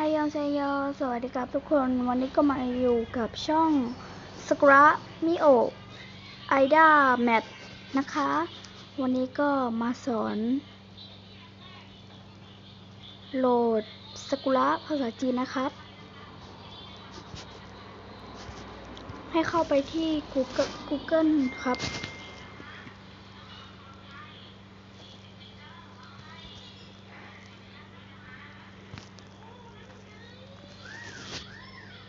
ฮายองเซโยสวัสดีครับทุกคน วันนี้ก็มาอยู่กับช่องสกระมิโอไอดาแมทนะคะ วันนี้ก็มาสอน โหลดสกุระภาษาจีนนะครับ ให้เข้าไปที่ Google, Google ครับ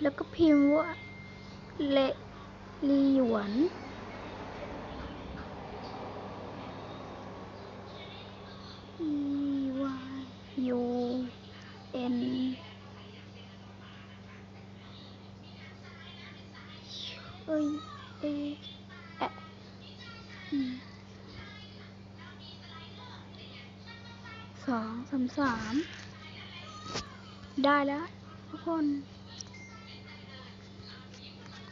แล้วก็พิมพ์ว่าเลลีหยวน E Y U N เอ้ยเอแอะอืมสองสามสามได้แล้วทุกคน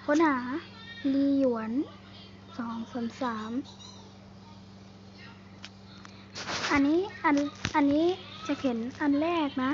ค้นหาลีหยวนสองสามสามอันนี้อันอันนี้จะเขียนอันแรกนะ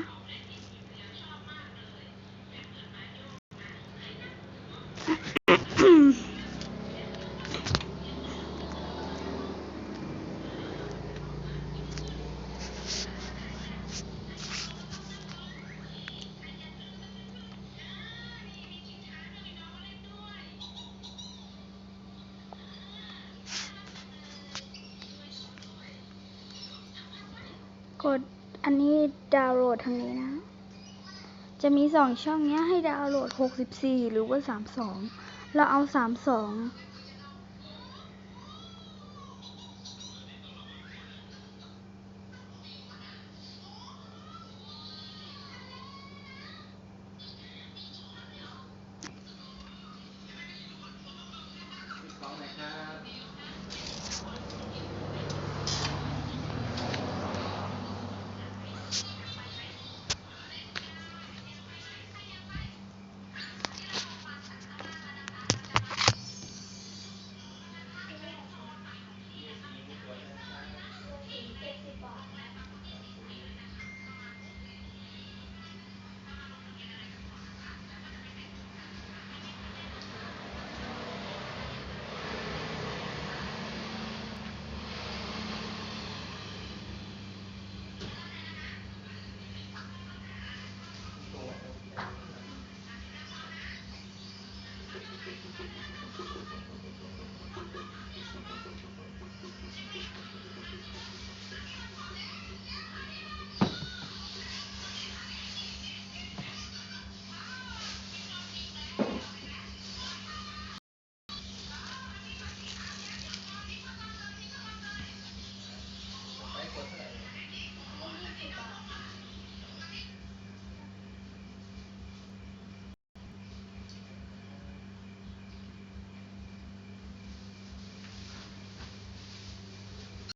กดอันนี้ดาวน์โหลดทางนี้นะ จะมีสองช่องเนี้ยให้ดาวน์โหลด 64 หรือว่า 32 เราเอา 32